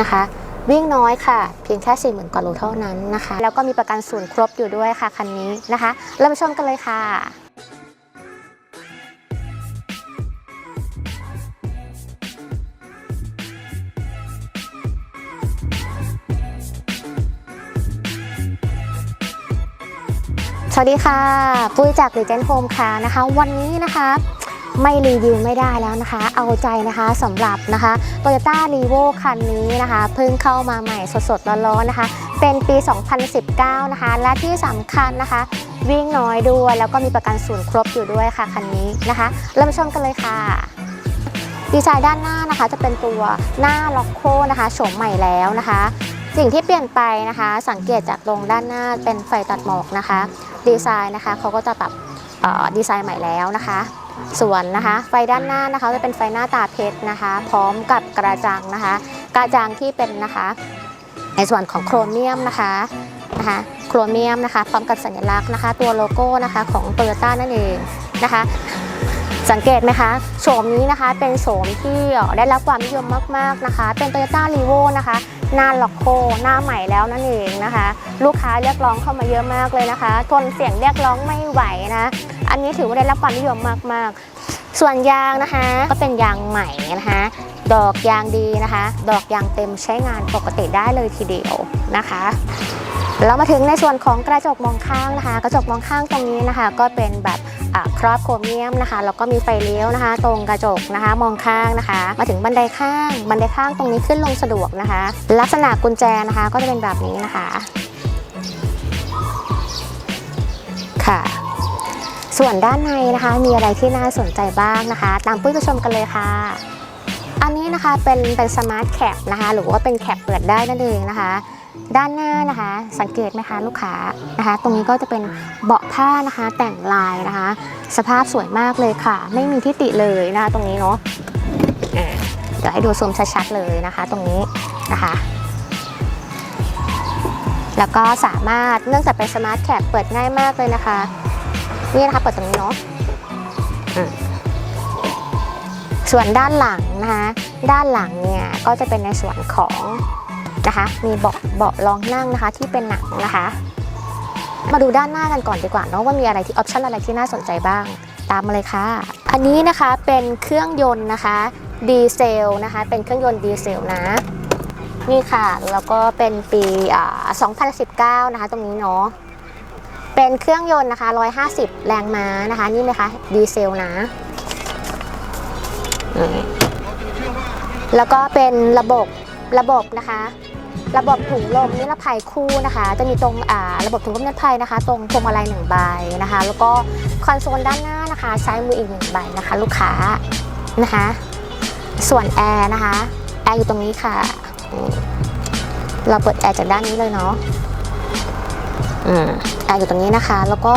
นะคะ วิ่งน้อยค่ะ เพียงแค่ 40,000กว่าโลเท่านั้นนะคะ แล้วก็มีประกันศูนย์ครบอยู่ด้วยค่ะคันนี้นะคะ เราไปชมกันเลยค่ะสวัสดีค่ะ ปุ้ยจาก Legend Home ค่ะนะคะ วันนี้นะคะ ไม่รีวิวไม่ได้แล้วนะคะ เอาใจนะคะสำหรับนะคะ Toyota r e v o คันนี้นะคะ เพิ่งเข้ามาใหม่สดๆร้อนๆนะคะ เป็นปี 2019 นะคะ และที่สำคัญนะคะ วิ่งน้อยด้วย แล้วก็มีประกันศูนย์ครบอยู่ด้วยค่ะคันนี้นะคะ เราไปชมกันเลยค่ะดีไซน์ด้านหน้านะคะจะเป็นตัวหน้าล็อกโคนะคะโฉมใหม่แล้วนะคะ สิ่งที่เปลี่ยนไปนะคะ สังเกตจากตรงด้านหน้าเป็นไฟตัดหมอกนะคะ ดีไซน์นะคะเขาก็จะปรับดีไซน์ใหม่แล้วนะคะ ส่วนนะคะ ไฟด้านหน้านะคะจะเป็นไฟหน้าตาเพชรนะคะ พร้อมกับกระจังนะคะ กระจังที่เป็นนะคะ ในส่วนของโครเมียมนะคะนะคะโครเมียมนะคะ พร้อมกับสัญลักษณ์นะคะ ตัวโลโก้นะคะของโตโยต้านั่นเองนะคะสังเกตไหมคะโฉมนี้นะคะเป็นโฉมที่ได้รับความนิยมมากๆนะคะ เป็น Toyota r e v o นะคะ หน้าล็อกโคหน้าใหม่แล้วนั่นเองนะคะ ลูกค้าเรียกร้องเข้ามาเยอะมากเลยนะคะ ทนเสียงเรียกร้องไม่ไหวนะ อันนี้ถือว่าได้รับความนิยมมาก ๆ ส่วนยางนะคะ ก็เป็นยางใหม่นะคะดอกยางดีนะคะ ดอกยางเต็มใช้งานปกติได้เลยทีเดียวนะคะเรามาถึงในส่วนของกระจกมองข้างนะคะ กระจกมองข้างตรงนี้นะคะ ก็เป็นแบบครอบโครเมียมนะคะแล้วก็มีไฟเลี้ยวนะคะ ตรงกระจกนะคะ มองข้างนะคะ มาถึงบันไดข้าง บันไดข้างตรงนี้ขึ้นลงสะดวกนะคะ ลักษณะกุญแจนะคะก็จะเป็นแบบนี้นะคะ ค่ะ ส่วนด้านในนะคะมีอะไรที่น่าสนใจบ้างนะคะ ตามปุ้ยไปชมกันเลยค่ะ อันนี้นะคะเป็นเป็นสมาร์ทแคปนะคะ หรือว่าเป็นแคปเปิดได้นั่นเองนะคะ ด้านหน้านะคะ สังเกตไหมคะลูกค้านะคะ ตรงนี้ก็จะเป็นเบาะผ้านะคะ แต่งลายนะคะ สภาพสวยมากเลยค่ะ ไม่มีที่ติเลยนะคะตรงนี้เนาะเดี๋ยวให้ดูซูมชัดๆเลยนะคะ ตรงนี้นะคะแล้วก็สามารถเนื่องจากเป็นสมาร์ทแคปเปิดง่ายมากเลยนะคะ นี่นะคะเปิดตรงนี้เนาะส่วนด้านหลังนะคะด้านหลังเนี่ยก็จะเป็นในส่วนของนะคะมีเบาะเบาะรองนั่งนะคะที่เป็นหนังนะคะ มาดูด้านหน้ากันก่อนดีกว่าเนาะว่ามีอะไรที่ออปชั่นอะไรที่น่าสนใจบ้าง ตามมาเลยค่ะ อันนี้นะคะเป็นเครื่องยนต์นะคะดีเซลนะคะเป็นเครื่องยนต์ดีเซลนะนี่ค่ะแล้วก็เป็นปี 2019 นะคะตรงนี้เนาะ เป็นเครื่องยนต์นะคะ 150 แรงม้านะคะ นี่ไหมคะดีเซลนะ แล้วก็เป็นระบบระบบนะคะ ระบบถุงลมนิรภัยคู่นะคะ จะมีตรงอ่าระบบถุงลมนิรภัยนะคะ ตรงพวงมาลัยหนึ่งใบนะคะ แล้วก็คอนโซลด้านหน้านะคะซ้มืออีกหนึ่งใบนะคะ ลูกค้านะคะ ส่วนแอร์นะคะแอร์อยู่ตรงนี้ค่ะ เราเปิดแอร์จากด้านนี้เลยเนาะ อืมออยู่ตรงนี้นะคะ แล้วก็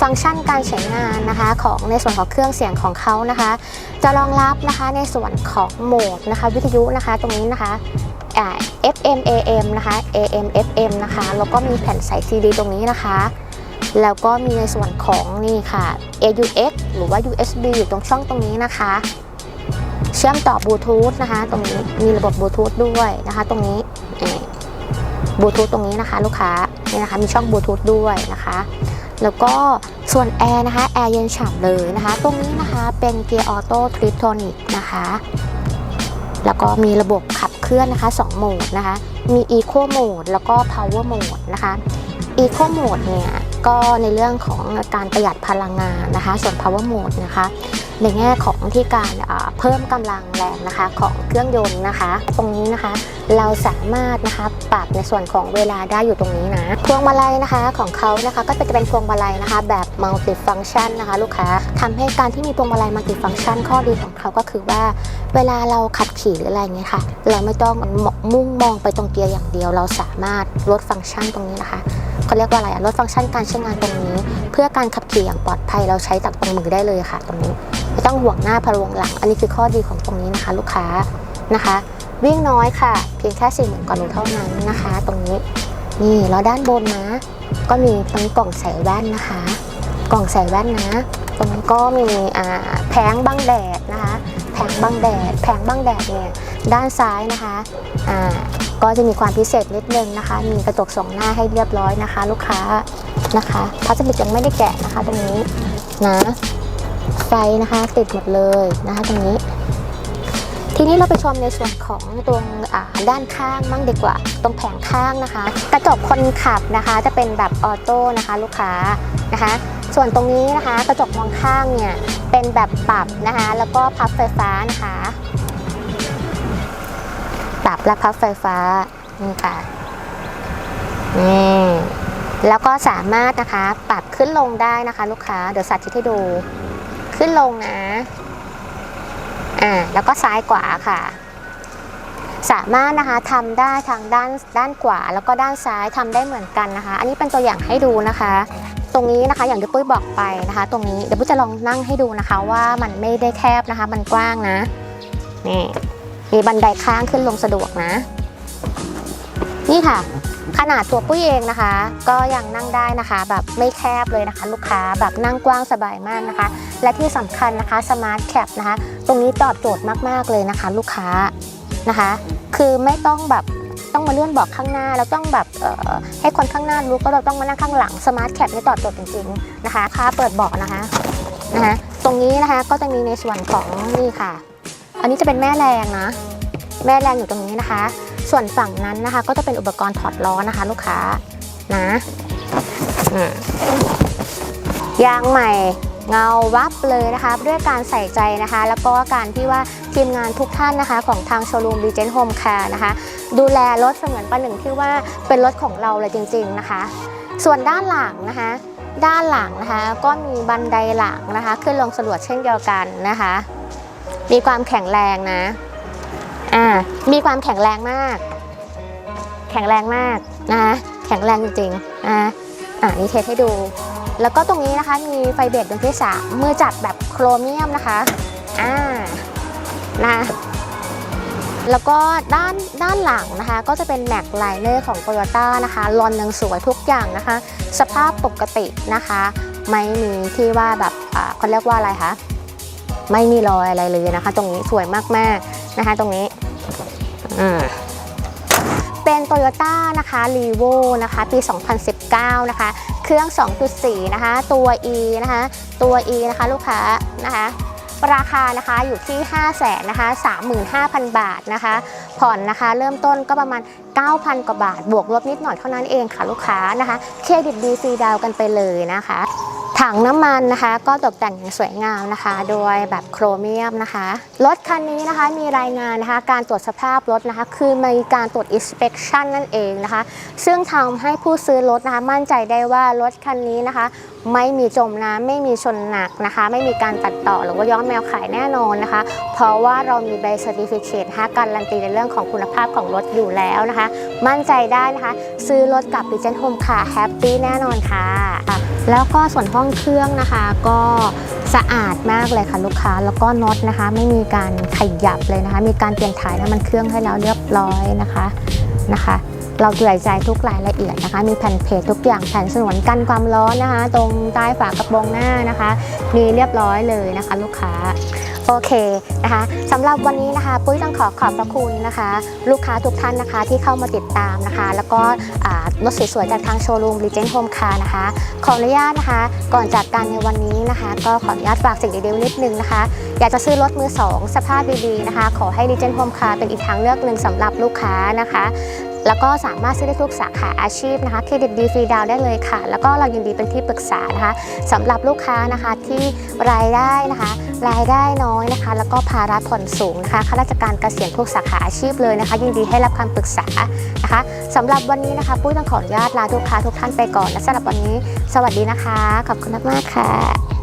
ฟังก์ชันการใช้งานนะคะของในส่วนของเครื่องเสียงของเขานะคะ จะรองรับนะคะในส่วนของโหมดนะคะ วิทยุนะคะตรงนี้นะคะอ่ FM AM นะคะ AM FM นะคะ แล้วก็มีแผ่นใส่ CD ตรงนี้นะคะ แล้วก็มีในส่วนของนี่ค่ะ AUX หรือว่า USB อยู่ตรงช่องตรงนี้นะคะ เชื่อมต่อบลูทูธนะคะ ตรงนี้มีระบบบลูทูธด้วยนะคะ ตรงนี้บลูทูธตรงนี้นะคะ ลูกค้า นี่นะคะ มีช่องบลูทูธด้วยนะคะ แล้วก็ส่วนแอร์นะคะ แอร์เย็นฉ่ำเลยนะคะ ตรงนี้นะคะเป็นเกียร์ออโต้ทริปโทนิกนะคะ แล้วก็มีระบบขับเคลื่อนนะคะ2โหมดนะคะ มี Eco Mode แล้วก็ Power Mode นะคะ Eco Mode เนี่ยก็ในเรื่องของการประหยัดพลังงานนะคะ ส่วน Power Mode นะคะ ในแง่ของที่การเพิ่มกำลังแรงนะคะของเครื่องยนต์นะคะ ตรงนี้นะคะเราสามารถนะคะปรับในส่วนของเวลาได้อยู่ตรงนี้นะ พวงมาลัยนะคะของเขานะคะก็จะเป็นพวงมาลัยนะคะ แบบ multi function นะคะ ลูกค้าทำให้การที่มีพวงมาลัย multi function ข้อดีของเขาก็คือว่า เวลาเราขับขี่หรืออะไรเงี้ยค่ะ เราไม่ต้องมุ่งมองไปตรงเกียร์อย่างเดียว เราสามารถลดฟังก์ชันตรงนี้นะคะ เขาเรียกว่าอะไรอะลดฟังก์ชันการใช้งานตรงนี้ เพื่อการขับขี่อย่างปลอดภัยเราใช้จากตรงมือได้เลยค่ะ ตรงนี้ไม่ต้องห่วงหน้าพะลวงหลัง อันนี้คือข้อดีของตรงนี้นะคะ ลูกค้านะคะ วิ่งน้อยค่ะ เพียงแค่4ี่หมื่นกว่าโลเท่านั้นนะคะ ตรงนี้นี่แล้วด้านบนนะ ก็มีตรงกล่องใส่แว่นนะคะ กล่องใส่แว่นนะ ตรงนี้ก็มีอ่าแผงบังแดดนะคะแผงบังแดดแผงบังแดดเนี่ยด้านซ้ายนะคะอ่า ก็จะมีความพิเศษนิดนึงนะคะ มีกระจกสองหน้าให้เรียบร้อยนะคะ ลูกค้านะคะพลาสติกยังไม่ได้แกะนะคะ ตรงนี้นะไฟนะคะติดหมดเลยนะคะ ตรงนี้ ทีนี้เราไปชมในส่วนของตรงด้านข้างมั่งดีกว่า ตรงแผงข้างนะคะ กระจกคนขับนะคะ จะเป็นแบบออโต้นะคะ ลูกค้านะคะ ส่วนตรงนี้นะคะ กระจกมองข้างเนี่ยเป็นแบบปรับนะคะ แล้วก็พับไฟฟ้านะคะับและพับไฟฟ้านี่ค่ะนี่แล้วก็สามารถนะคะปรับขึ้นลงได้นะคะ ลูกค้าเดี๋ยวสาธิตให้ดู ขึ้นลงนะอ่าแล้วก็ซ้ายขวาค่ะ สามารถนะคะทำได้ทางด้านด้านขวาแล้วก็ด้านซ้ายทำได้เหมือนกันนะคะ อันนี้เป็นตัวอย่างให้ดูนะคะ ตรงนี้นะคะอย่างที่ปุ้ยบอกไปนะคะ ตรงนี้เดี๋ยวปุ้ยจะลองนั่งให้ดูนะคะ ว่ามันไม่ได้แคบนะคะ มันกว้างนะนี่ มีบันไดข้างขึ้นลงสะดวกนะ นี่ค่ะ ขนาดตัวปุ้ยเองนะคะ ก็ยังนั่งได้นะคะ แบบไม่แคบเลยนะคะ ลูกค้าแบบนั่งกว้างสบายมากนะคะ และที่สำคัญนะคะสมาร์ทแคปนะคะ ตรงนี้ตอบโจทย์มากๆเลยนะคะ ลูกค้านะคะ คือไม่ต้องแบบต้องมาเลื่อนบอกข้างหน้าแล้วต้องแบบให้คนข้างหน้ารู้ก็เราต้องมานั่งข้างหลังสมาร์ทแคปนี่ตอบโจทย์จริงๆนะคะค่าเปิดเบาะนะคะนะคะ ตรงนี้นะคะก็จะมีในส่วนของนี่ค่ะ อันนี้จะเป็นแม่แรงนะ แม่แรงอยู่ตรงนี้นะคะ ส่วนฝั่งนั้นนะคะ ก็จะเป็นอุปกรณ์ถอดล้อนะคะ ลูกค้านะยางใหม่เงาวับเลยนะคะด้วยการใส่ใจนะคะ แล้วก็การที่ว่าทีมงานทุกท่านนะคะ ของทางโชว์รูมรีเจนโฮมแคร์นะคะ ดูแลรถเสมือนประหนึ่งที่ว่าเป็นรถของเราเลยจริง ๆนะคะ ส่วนด้านหลังนะคะ ด้านหลังนะคะ ก็มีบันไดหลังนะคะ ขึ้นลงสะดวกเช่นเดียวกันนะคะ มีความแข็งแรงนะ อ่า มีความแข็งแรงมาก แข็งแรงมากนะแข็งแรงจริงๆนะอ่านี่เทสให้ดู แล้วก็ตรงนี้นะคะ มีไฟเบรกดวงที่สามมือจับแบบโครเมียมนะคะ อ่า นะแล้วก็ด้านด้านหลังนะคะ ก็จะเป็นแม็กไลเนอร์ของ Toyota นะคะลอนยังสวยทุกอย่างนะคะ สภาพปกตินะคะ ไม่มีที่ว่าแบบอ่าเขาเรียกว่าอะไรคะ ไม่มีรอยอะไรเลยนะคะ ตรงนี้สวยมากๆนะคะ ตรงนี้อ่าเป็น Toyota นะคะ r e v o นะคะ ปี 2019 นะคะ เครื่อง 2.4 นะคะ ตัว E นะคะ ตัว E นะคะ ลูกค้านะคะราคานะคะอยู่ที่ 5 0 0แสนนะคะ35,000 บาทนะคะ ผ่อนนะคะเริ่มต้นก็ประมาณ 9,000 กว่าบาท บวกลบนิดหน่อยเท่านั้นเองค่ะลูกค้านะคะ เครดิตดีฟรีดาวกันไปเลยนะคะ ถังน้ำมันนะคะ ก็ตกแต่งอย่างสวยงามนะคะ โดยแบบโครเมียมนะคะ รถคันนี้นะคะมีรายงานนะคะ การตรวจสภาพรถนะคะ คือมีการตรวจ inspection นั่นเองนะคะ ซึ่งทำให้ผู้ซื้อรถนะคะ มั่นใจได้ว่ารถคันนี้นะคะ ไม่มีจมน้ำไม่มีชนหนักนะคะ ไม่มีการตัดต่อหรือว่าย้อมแมวขายแน่นอนนะคะ เพราะว่าเรามีใบ certificate นะคะการันตีในเรื่องของคุณภาพของรถอยู่แล้วนะคะ มั่นใจได้นะคะ ซื้อรถกับ r e g e n Home ค่ะแฮปปี้แน่นอนค่ะ แล้วก็ส่วนห้องเครื่องนะคะก็สะอาดมากเลยค่ะลูกค้าแล้วก็น็อตนะคะ ไม่มีการขยับเลยนะคะ มีการเปลี่ยนถ่ายน้ำมันเครื่องให้แล้วเรียบร้อยนะคะนะคะ เราใส่ใจทุกรายละเอียดนะคะ มีแผ่นเพจทุกอย่างแผ่นสนวนกันความร้อนนะคะ ตรงใต้ฝากระโปรงหน้านะคะ มีเรียบร้อยเลยนะคะ ลูกค้า โอเคนะคะสำหรับวันนี้นะคะ ปุ้ยต้องขอขอบพระคุณนะคะ ลูกค้าทุกท่านนะคะที่เข้ามาติดตามนะคะ แล้วก็รถสวยๆจากทางโชว์รูม Regent Home Car นะคะ ขออนุญาตนะคะ ก่อนจากการในวันนี้นะคะ ก็ขออนุญาตฝากสิ่งดีๆนิดนึงนะคะ อยากจะซื้อรถมือ 2 สภาพดีๆนะคะ ขอให้ Regent Home Car เป็นอีกทางเลือกหนึ่งสำหรับลูกค้านะคะ แล้วก็สามารถซื้อได้ทุกสาขาอาชีพนะคะเครดิตดีฟรีดาวได้เลยค่ะ แล้วก็เรายินดีเป็นที่ปรึกษานะคะสำหรับลูกค้านะคะที่รายได้นะคะรายได้น้อยนะคะ แล้วก็ภาระผ่อนสูงนะคะข้าราชการเกษียณทุกสาขาอาชีพเลยนะคะ ยินดีให้รับคำปรึกษานะคะสำหรับวันนี้นะคะปุ้ยต้องขออนุญาตลาลูกค้าทุกท่านไปก่อนและสำหรับวันนี้ สวัสดีนะคะ ขอบคุณมากๆค่ะ